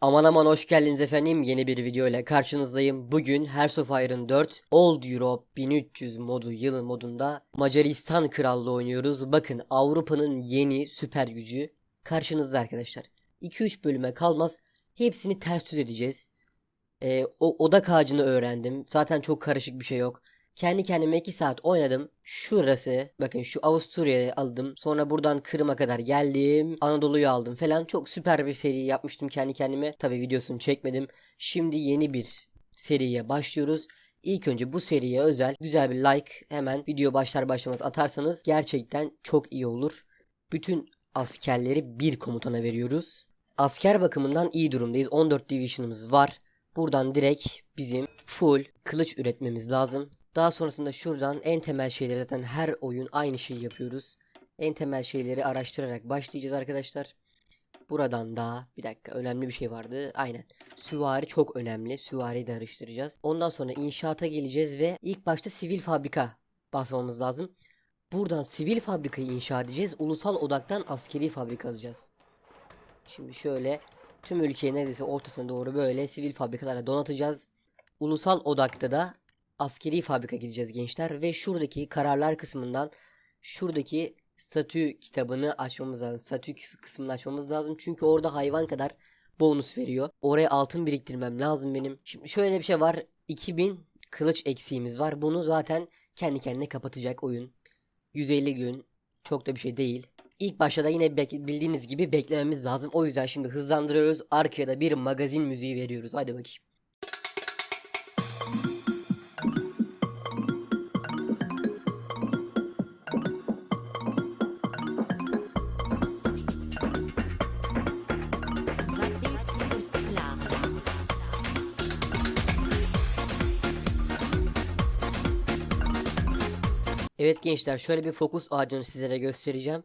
Aman aman hoş geldiniz efendim. Yeni bir video ile karşınızdayım. Bugün Hearts of Iron 4 Old Europe 1300 modu yılın modunda Macaristan Krallığı oynuyoruz. Bakın Avrupa'nın yeni süper gücü karşınızda arkadaşlar. 2-3 bölüme kalmaz. Hepsini ters düz edeceğiz. Ee, o odak ağacını öğrendim. Zaten çok karışık bir şey yok. Kendi kendime 2 saat oynadım. Şurası bakın şu Avusturya'yı aldım. Sonra buradan Kırım'a kadar geldim. Anadolu'yu aldım falan. Çok süper bir seri yapmıştım kendi kendime. Tabi videosunu çekmedim. Şimdi yeni bir seriye başlıyoruz. İlk önce bu seriye özel güzel bir like hemen video başlar başlamaz atarsanız gerçekten çok iyi olur. Bütün askerleri bir komutana veriyoruz. Asker bakımından iyi durumdayız. 14 division'ımız var. Buradan direkt bizim full kılıç üretmemiz lazım. Daha sonrasında şuradan en temel şeyleri zaten her oyun aynı şeyi yapıyoruz. En temel şeyleri araştırarak başlayacağız arkadaşlar. Buradan da bir dakika önemli bir şey vardı. Aynen. Süvari çok önemli. Süvariyi de araştıracağız. Ondan sonra inşaata geleceğiz ve ilk başta sivil fabrika basmamız lazım. Buradan sivil fabrikayı inşa edeceğiz. Ulusal odaktan askeri fabrika alacağız. Şimdi şöyle tüm ülkeyi neredeyse ortasına doğru böyle sivil fabrikalarla donatacağız. Ulusal odakta da askeri fabrika gideceğiz gençler ve şuradaki kararlar kısmından şuradaki statü kitabını açmamız lazım. Statü kıs- kısmını açmamız lazım. Çünkü orada hayvan kadar bonus veriyor. Oraya altın biriktirmem lazım benim. Şimdi şöyle bir şey var. 2000 kılıç eksiğimiz var. Bunu zaten kendi kendine kapatacak oyun. 150 gün çok da bir şey değil. İlk başta da yine bildiğiniz gibi beklememiz lazım. O yüzden şimdi hızlandırıyoruz. Arkaya da bir magazin müziği veriyoruz. Hadi bakayım. Evet gençler şöyle bir fokus ağacını sizlere göstereceğim.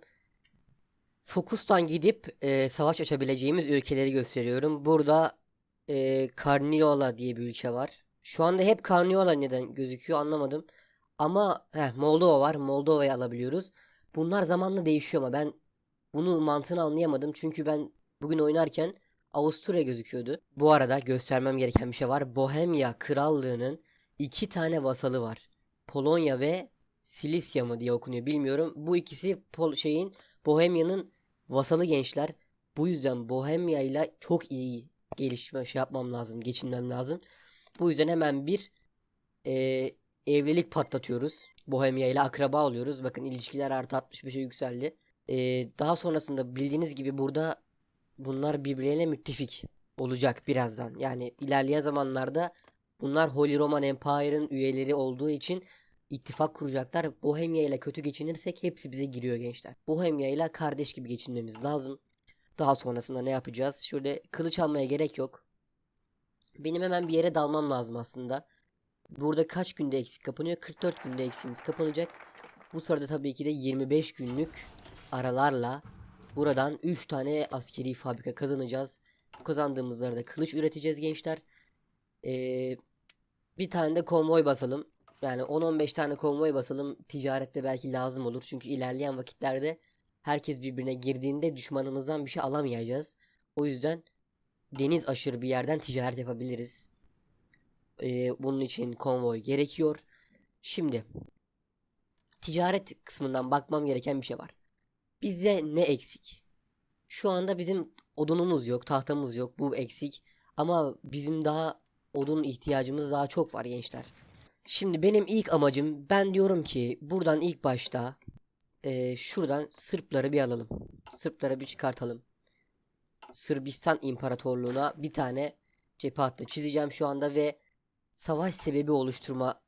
Fokustan gidip e, savaş açabileceğimiz ülkeleri gösteriyorum. Burada e, Carniola diye bir ülke var. Şu anda hep Carniola neden gözüküyor anlamadım. Ama heh, Moldova var. Moldova'yı alabiliyoruz. Bunlar zamanla değişiyor ama ben bunu mantığını anlayamadım. Çünkü ben bugün oynarken Avusturya gözüküyordu. Bu arada göstermem gereken bir şey var. Bohemya Krallığı'nın iki tane vasalı var. Polonya ve Silisya mı diye okunuyor bilmiyorum. Bu ikisi Pol şeyin Bohemya'nın vasalı gençler. Bu yüzden Bohemya ile çok iyi gelişme şey yapmam lazım, geçinmem lazım. Bu yüzden hemen bir e, evlilik patlatıyoruz. Bohemya ile akraba oluyoruz. Bakın ilişkiler artı 65'e yükseldi. E, daha sonrasında bildiğiniz gibi burada bunlar birbirleriyle müttefik olacak birazdan. Yani ilerleyen zamanlarda bunlar Holy Roman Empire'ın üyeleri olduğu için ittifak kuracaklar. Bohemya ile kötü geçinirsek hepsi bize giriyor gençler. Bohemya ile kardeş gibi geçinmemiz lazım. Daha sonrasında ne yapacağız? Şöyle kılıç almaya gerek yok. Benim hemen bir yere dalmam lazım aslında. Burada kaç günde eksik kapanıyor? 44 günde eksiğimiz kapanacak. Bu sırada tabii ki de 25 günlük aralarla buradan 3 tane askeri fabrika kazanacağız. Bu kazandığımızlarda da kılıç üreteceğiz gençler. Ee, bir tane de konvoy basalım. Yani 10-15 tane konvoy basalım. Ticarette belki lazım olur. Çünkü ilerleyen vakitlerde herkes birbirine girdiğinde düşmanımızdan bir şey alamayacağız. O yüzden deniz aşırı bir yerden ticaret yapabiliriz. Ee, bunun için konvoy gerekiyor. Şimdi ticaret kısmından bakmam gereken bir şey var. Bize ne eksik? Şu anda bizim odunumuz yok, tahtamız yok. Bu eksik. Ama bizim daha odun ihtiyacımız daha çok var gençler. Şimdi benim ilk amacım ben diyorum ki buradan ilk başta eee, şuradan Sırpları bir alalım. Sırpları bir çıkartalım. Sırbistan İmparatorluğu'na bir tane cephe hattı çizeceğim şu anda ve savaş sebebi oluşturma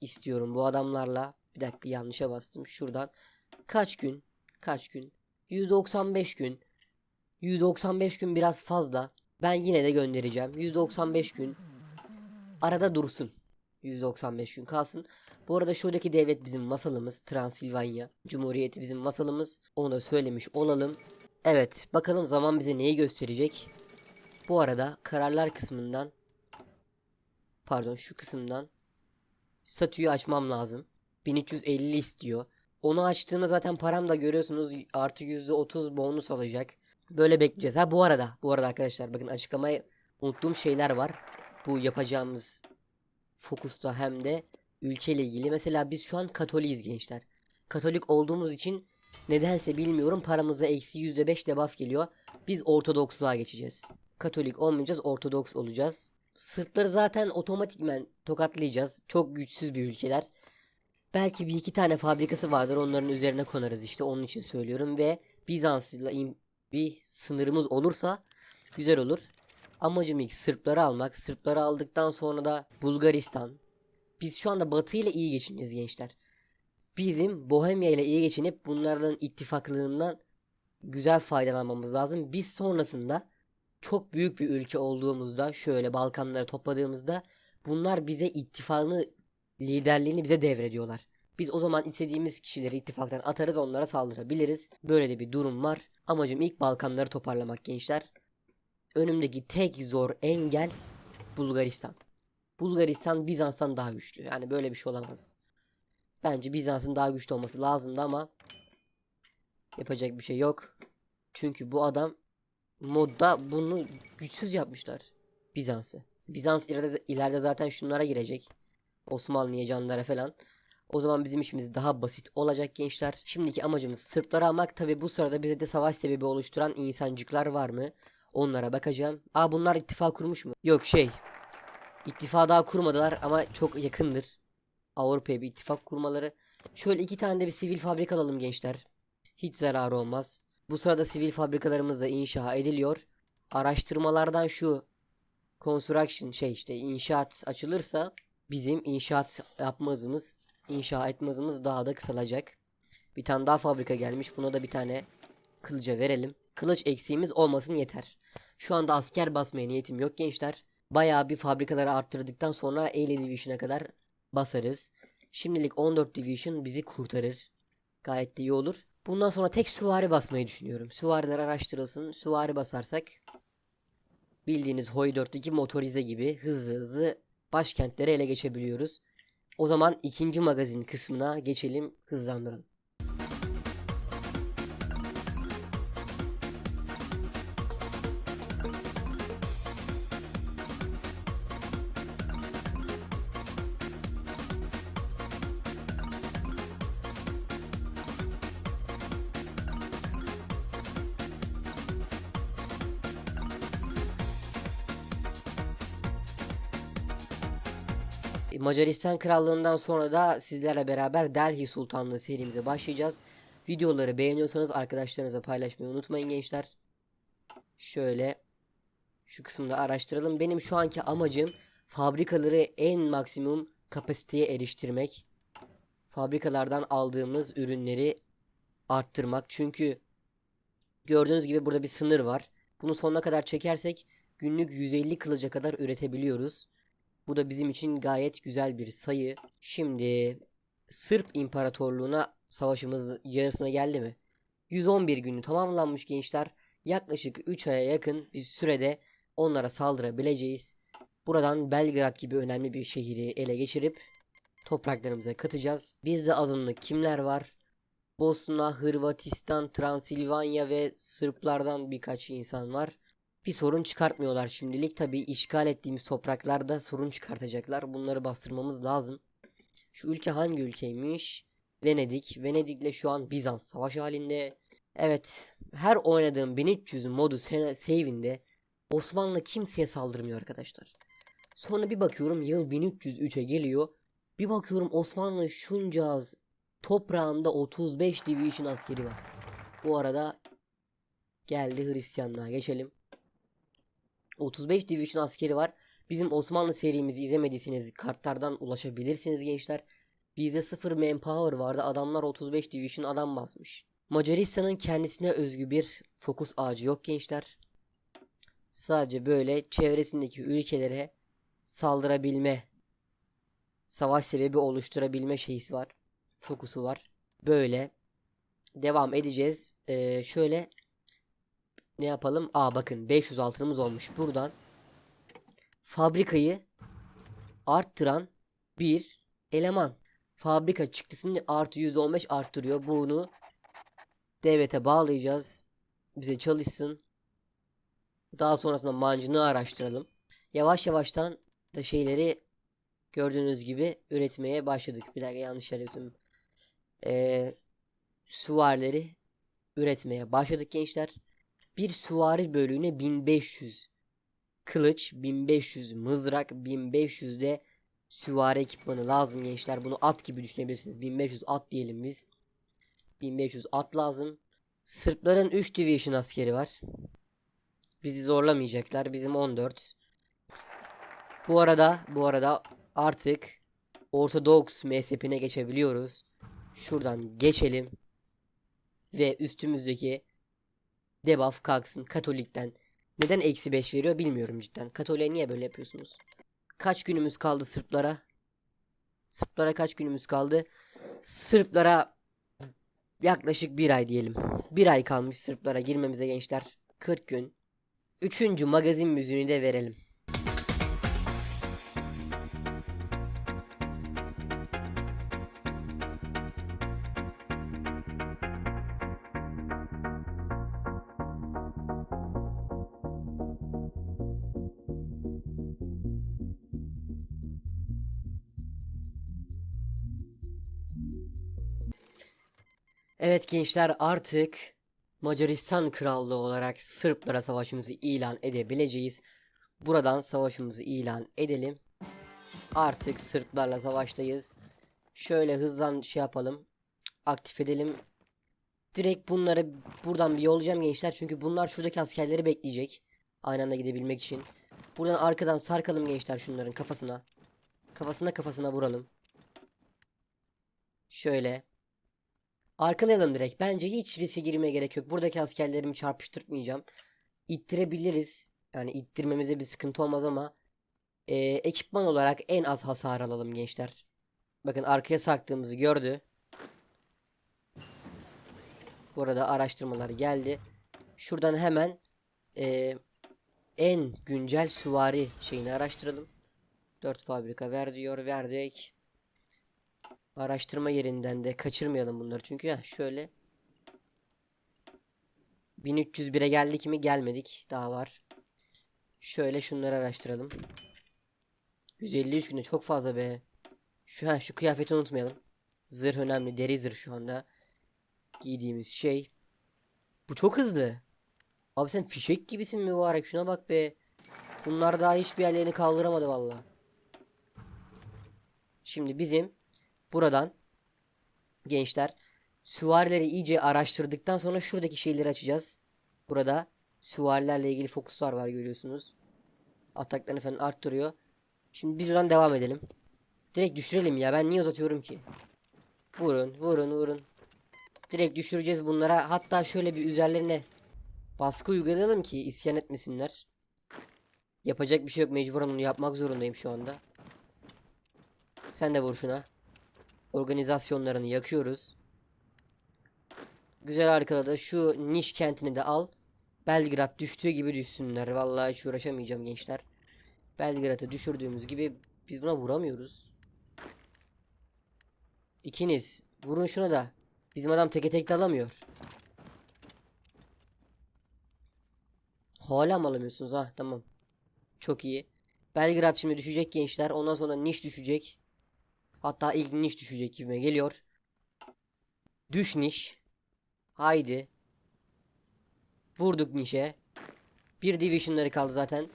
istiyorum bu adamlarla. Bir dakika yanlışa bastım şuradan. Kaç gün? Kaç gün? 195 gün. 195 gün biraz fazla. Ben yine de göndereceğim. 195 gün. Arada dursun. 195 gün kalsın. Bu arada şuradaki devlet bizim masalımız. Transilvanya Cumhuriyeti bizim masalımız. Onu da söylemiş olalım. Evet bakalım zaman bize neyi gösterecek. Bu arada kararlar kısmından pardon şu kısımdan statüyü açmam lazım. 1350 istiyor. Onu açtığımda zaten param da görüyorsunuz artı %30 bonus alacak. Böyle bekleyeceğiz. Ha bu arada, bu arada arkadaşlar bakın açıklamayı unuttuğum şeyler var. Bu yapacağımız fokusta hem de ülkeyle ilgili. Mesela biz şu an Katoliyiz gençler. Katolik olduğumuz için nedense bilmiyorum paramıza eksi yüzde beş debuff geliyor. Biz Ortodoksluğa geçeceğiz. Katolik olmayacağız, Ortodoks olacağız. Sırpları zaten otomatikmen tokatlayacağız. Çok güçsüz bir ülkeler. Belki bir iki tane fabrikası vardır onların üzerine konarız işte onun için söylüyorum ve Bizans'la bir sınırımız olursa güzel olur. Amacım ilk Sırpları almak. Sırpları aldıktan sonra da Bulgaristan. Biz şu anda Batı ile iyi geçiniyoruz gençler. Bizim Bohemya ile iyi geçinip bunların ittifaklığından güzel faydalanmamız lazım. Biz sonrasında çok büyük bir ülke olduğumuzda şöyle Balkanları topladığımızda bunlar bize ittifakını liderliğini bize devrediyorlar. Biz o zaman istediğimiz kişileri ittifaktan atarız onlara saldırabiliriz. Böyle de bir durum var. Amacım ilk Balkanları toparlamak gençler. Önümdeki tek zor engel Bulgaristan. Bulgaristan Bizans'tan daha güçlü. Yani böyle bir şey olamaz. Bence Bizans'ın daha güçlü olması lazımdı ama yapacak bir şey yok. Çünkü bu adam modda bunu güçsüz yapmışlar. Bizans'ı. Bizans ileride, ileride zaten şunlara girecek. Osmanlı'ya canlara falan. O zaman bizim işimiz daha basit olacak gençler. Şimdiki amacımız Sırpları almak. Tabi bu sırada bize de savaş sebebi oluşturan insancıklar var mı? Onlara bakacağım. Aa bunlar ittifak kurmuş mu? Yok şey. İttifak daha kurmadılar ama çok yakındır. Avrupa'ya bir ittifak kurmaları. Şöyle iki tane de bir sivil fabrika alalım gençler. Hiç zararı olmaz. Bu sırada sivil fabrikalarımız da inşa ediliyor. Araştırmalardan şu construction şey işte inşaat açılırsa bizim inşaat yapma hızımız, inşa etme hızımız daha da kısalacak. Bir tane daha fabrika gelmiş. Buna da bir tane kılıca verelim. Kılıç eksiğimiz olmasın yeter. Şu anda asker basmaya niyetim yok gençler. Bayağı bir fabrikaları arttırdıktan sonra 50 Division'a kadar basarız. Şimdilik 14 Division bizi kurtarır. Gayet de iyi olur. Bundan sonra tek süvari basmayı düşünüyorum. Süvariler araştırılsın. Süvari basarsak bildiğiniz Hoi 4'teki motorize gibi hızlı hızlı başkentleri ele geçebiliyoruz. O zaman ikinci magazin kısmına geçelim hızlandıralım. Macaristan Krallığından sonra da sizlerle beraber Delhi Sultanlığı serimize başlayacağız. Videoları beğeniyorsanız arkadaşlarınızla paylaşmayı unutmayın gençler. Şöyle şu kısımda araştıralım. Benim şu anki amacım fabrikaları en maksimum kapasiteye eriştirmek. Fabrikalardan aldığımız ürünleri arttırmak. Çünkü gördüğünüz gibi burada bir sınır var. Bunu sonuna kadar çekersek günlük 150 kılıca kadar üretebiliyoruz. Bu da bizim için gayet güzel bir sayı. Şimdi Sırp İmparatorluğu'na savaşımız yarısına geldi mi? 111 günü tamamlanmış gençler. Yaklaşık 3 aya yakın bir sürede onlara saldırabileceğiz. Buradan Belgrad gibi önemli bir şehri ele geçirip topraklarımıza katacağız. Bizde azınlık kimler var? Bosna, Hırvatistan, Transilvanya ve Sırplardan birkaç insan var. Bir sorun çıkartmıyorlar şimdilik. Tabi işgal ettiğimiz topraklarda sorun çıkartacaklar. Bunları bastırmamız lazım. Şu ülke hangi ülkeymiş? Venedik. Venedik'le şu an Bizans savaş halinde. Evet. Her oynadığım 1300 modu save'inde Osmanlı kimseye saldırmıyor arkadaşlar. Sonra bir bakıyorum yıl 1303'e geliyor. Bir bakıyorum Osmanlı şunca az toprağında 35 division askeri var. Bu arada geldi Hristiyanlığa geçelim. 35 Division askeri var. Bizim Osmanlı serimizi izlemediyseniz kartlardan ulaşabilirsiniz gençler. Bizde 0 manpower vardı. Adamlar 35 Division adam basmış. Macaristan'ın kendisine özgü bir fokus ağacı yok gençler. Sadece böyle çevresindeki ülkelere saldırabilme, savaş sebebi oluşturabilme şeysi var. Fokusu var. Böyle devam edeceğiz. Ee, şöyle ne yapalım? Aa bakın 500 altınımız olmuş. Buradan fabrikayı arttıran bir eleman. Fabrika çıktısını artı %15 arttırıyor. Bunu devlete bağlayacağız. bize çalışsın. Daha sonrasında mancınığı araştıralım. Yavaş yavaştan da şeyleri gördüğünüz gibi üretmeye başladık. Bir dakika yanlış yapıyorsun. Ee, süvarileri üretmeye başladık gençler. Bir süvari bölüğüne 1500 kılıç, 1500 mızrak, 1500 de süvari ekipmanı lazım gençler. Bunu at gibi düşünebilirsiniz. 1500 at diyelim biz. 1500 at lazım. Sırpların 3 division askeri var. Bizi zorlamayacaklar. Bizim 14. Bu arada bu arada artık Ortodoks mezhebine geçebiliyoruz. Şuradan geçelim. Ve üstümüzdeki debuff kalksın Katolik'ten. Neden eksi 5 veriyor bilmiyorum cidden. Katolik'e niye böyle yapıyorsunuz? Kaç günümüz kaldı Sırplara? Sırplara kaç günümüz kaldı? Sırplara yaklaşık bir ay diyelim. Bir ay kalmış Sırplara girmemize gençler. 40 gün. Üçüncü magazin müziğini de verelim. Evet gençler artık Macaristan Krallığı olarak Sırplara savaşımızı ilan edebileceğiz. Buradan savaşımızı ilan edelim. Artık Sırplarla savaştayız. Şöyle hızlan şey yapalım. Aktif edelim. Direkt bunları buradan bir yollayacağım gençler. Çünkü bunlar şuradaki askerleri bekleyecek. Aynı anda gidebilmek için. Buradan arkadan sarkalım gençler şunların kafasına. Kafasına kafasına vuralım. Şöyle. Arkalayalım direkt. Bence hiç riske girmeye gerek yok. Buradaki askerlerimi çarpıştırmayacağım. İttirebiliriz. Yani ittirmemize bir sıkıntı olmaz ama e, ekipman olarak en az hasar alalım gençler. Bakın arkaya sarktığımızı gördü. Bu arada araştırmalar geldi. Şuradan hemen e, en güncel süvari şeyini araştıralım. 4 fabrika ver diyor. Verdik. Araştırma yerinden de kaçırmayalım bunları. Çünkü ya şöyle 1301'e geldik mi gelmedik. Daha var. Şöyle şunları araştıralım. 153 günde çok fazla be. Şu ha, şu kıyafeti unutmayalım. Zırh önemli. Deri zırh şu anda. Giydiğimiz şey. Bu çok hızlı. Abi sen fişek gibisin mübarek. Şuna bak be. Bunlar daha hiçbir yerlerini kaldıramadı valla. Şimdi bizim buradan gençler süvarileri iyice araştırdıktan sonra şuradaki şeyleri açacağız. Burada süvarilerle ilgili fokuslar var görüyorsunuz. Ataklarını falan arttırıyor. Şimdi biz buradan devam edelim. Direkt düşürelim ya. Ben niye uzatıyorum ki? Vurun, vurun, vurun. Direkt düşüreceğiz bunlara. Hatta şöyle bir üzerlerine baskı uygulayalım ki isyan etmesinler. Yapacak bir şey yok. Mecburen onu yapmak zorundayım şu anda. Sen de vur şuna. Organizasyonlarını yakıyoruz. Güzel arkada da şu Niş kentini de al. Belgrad düştüğü gibi düşsünler. Vallahi hiç uğraşamayacağım gençler. Belgrad'ı düşürdüğümüz gibi biz buna vuramıyoruz. İkiniz vurun şuna da. Bizim adam teke tek de alamıyor. Hala mı alamıyorsunuz ha? Tamam. Çok iyi. Belgrad şimdi düşecek gençler. Ondan sonra Niş düşecek. Hatta ilk Niş düşecek gibi geliyor. Düş Niş. Haydi. Vurduk Niş'e. Bir divisionları kaldı zaten.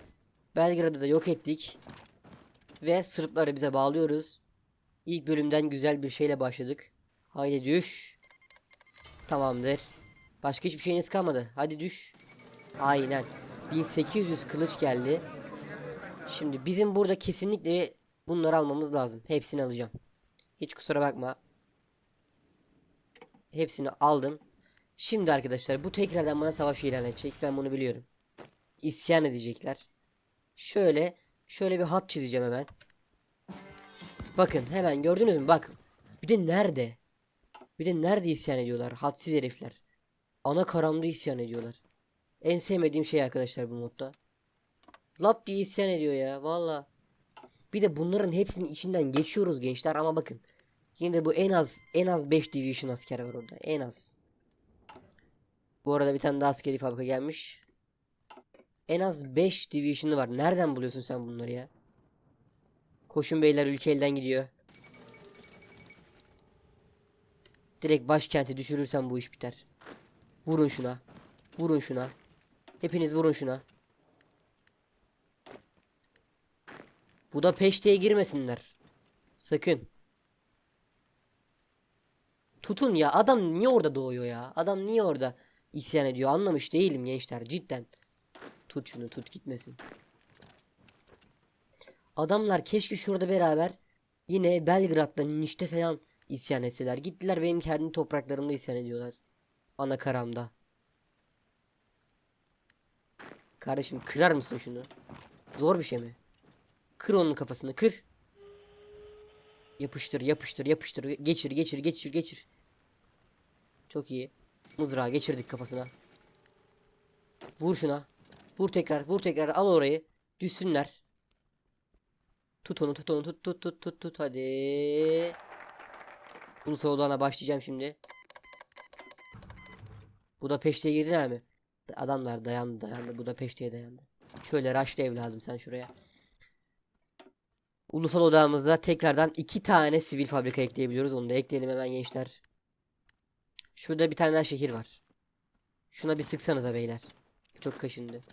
Belgrad'ı da yok ettik. Ve Sırpları bize bağlıyoruz. İlk bölümden güzel bir şeyle başladık. Haydi düş. Tamamdır. Başka hiçbir şeyiniz kalmadı. Hadi düş. Aynen. 1800 kılıç geldi. Şimdi bizim burada kesinlikle bunları almamız lazım. Hepsini alacağım. Hiç kusura bakma. Hepsini aldım. Şimdi arkadaşlar bu tekrardan bana savaş ilan edecek. Ben bunu biliyorum. İsyan edecekler. Şöyle şöyle bir hat çizeceğim hemen. Bakın hemen gördünüz mü? Bak. Bir de nerede? Bir de nerede isyan ediyorlar? Hadsiz herifler. Ana karamda isyan ediyorlar. En sevmediğim şey arkadaşlar bu modda. Lap diye isyan ediyor ya valla. Bir de bunların hepsinin içinden geçiyoruz gençler ama bakın. Yine de bu en az en az 5 division asker var orada. En az. Bu arada bir tane daha askeri fabrika gelmiş. En az 5 division'ı var. Nereden buluyorsun sen bunları ya? Koşun beyler ülke elden gidiyor. Direkt başkenti düşürürsen bu iş biter. Vurun şuna. Vurun şuna. Hepiniz vurun şuna. Bu da peşteye girmesinler. Sakın. Tutun ya adam niye orada doğuyor ya? Adam niye orada isyan ediyor? Anlamış değilim gençler cidden. Tut şunu tut gitmesin. Adamlar keşke şurada beraber yine Belgrad'da Nişte falan isyan etseler. Gittiler benim kendi topraklarımda isyan ediyorlar. Ana karamda. Kardeşim kırar mısın şunu? Zor bir şey mi? Kır onun kafasını kır. Yapıştır yapıştır yapıştır. Geçir geçir geçir geçir. Çok iyi. Mızrağı geçirdik kafasına. Vur şuna. Vur tekrar vur tekrar al orayı. Düşsünler. Tut onu tut onu tut tut tut tut tut hadi. Ulusal odağına başlayacağım şimdi. Bu da peşteye girdiler mi? Adamlar dayandı dayandı. Bu da peşteye dayandı. Şöyle raşla evladım sen şuraya. Ulusal odağımızda tekrardan iki tane sivil fabrika ekleyebiliyoruz. Onu da ekleyelim hemen gençler. Şurada bir tane daha şehir var. Şuna bir sıksanıza beyler. Çok kaşındı.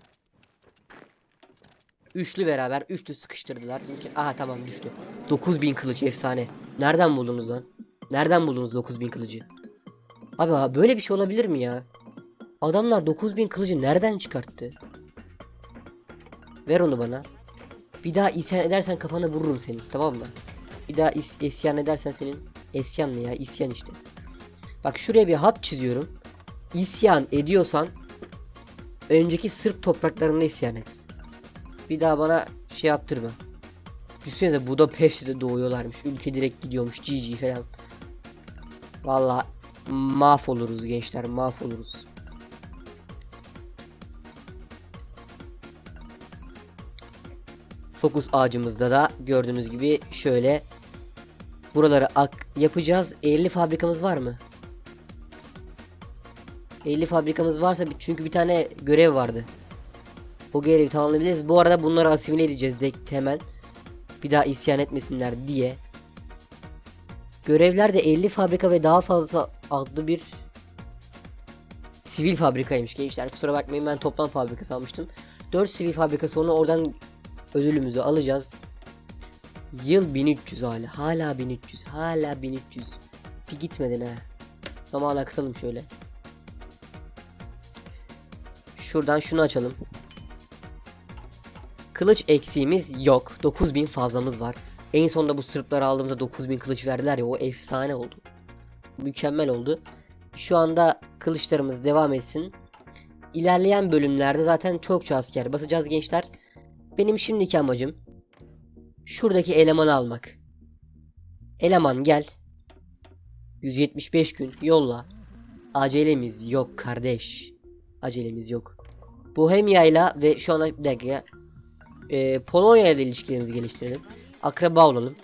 Üçlü beraber üçlü sıkıştırdılar. Çünkü- Aha tamam düştü. 9000 kılıç efsane. Nereden buldunuz lan? Nereden buldunuz 9000 kılıcı? Abi böyle bir şey olabilir mi ya? Adamlar 9000 kılıcı nereden çıkarttı? Ver onu bana. Bir daha isyan edersen kafana vururum seni tamam mı? Bir daha is isyan edersen senin isyan ne ya isyan işte. Bak şuraya bir hat çiziyorum. İsyan ediyorsan önceki Sırp topraklarında isyan et. Bir daha bana şey yaptırma. Düşünsenize Budapeşte'de doğuyorlarmış. Ülke direkt gidiyormuş. GG falan. Valla mahvoluruz gençler mahvoluruz. Fokus ağacımızda da gördüğünüz gibi şöyle buraları ak yapacağız. 50 fabrikamız var mı? 50 fabrikamız varsa çünkü bir tane görev vardı. O görevi tamamlayabiliriz. Bu arada bunları asimile edeceğiz de hemen. Bir daha isyan etmesinler diye. Görevlerde 50 fabrika ve daha fazla adlı bir sivil fabrikaymış gençler. Kusura bakmayın ben toplam fabrika sanmıştım. 4 sivil fabrika sonra oradan ödülümüzü alacağız. Yıl 1300 hala. Hala 1300. Hala 1300. Bir gitmedin ha. Zaman akıtalım şöyle. Şuradan şunu açalım. Kılıç eksiğimiz yok. 9000 fazlamız var. En sonunda bu Sırpları aldığımızda 9000 kılıç verdiler ya o efsane oldu. Mükemmel oldu. Şu anda kılıçlarımız devam etsin. İlerleyen bölümlerde zaten çokça asker basacağız gençler. Benim şimdiki amacım şuradaki elemanı almak. Eleman gel. 175 gün yolla. Acelemiz yok kardeş. Acelemiz yok. Bohemia'yla ve şu anda bir dakika. E, Polonya ile ilişkilerimizi geliştirelim. Akraba olalım.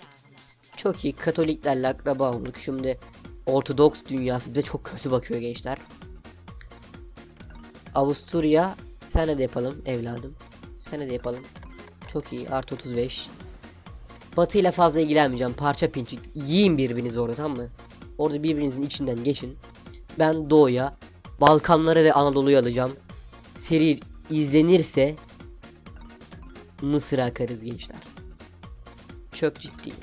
Çok iyi Katoliklerle akraba olduk. Şimdi Ortodoks dünyası bize çok kötü bakıyor gençler. Avusturya senle de yapalım evladım. Senle de yapalım. Çok iyi artı 35. Batı ile fazla ilgilenmeyeceğim. Parça pinçik. Yiyin birbirinizi orada tamam mı? Orada birbirinizin içinden geçin. Ben doğuya, Balkanları ve Anadolu'yu alacağım. Seri izlenirse Mısır'a akarız gençler. Çok ciddiyim.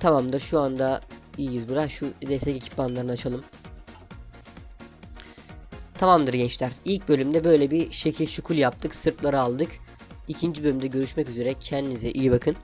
Tamamdır şu anda iyiyiz bırak şu destek ekipmanlarını açalım. Tamamdır gençler. İlk bölümde böyle bir şekil şukul yaptık. Sırpları aldık. İkinci bölümde görüşmek üzere. Kendinize iyi bakın.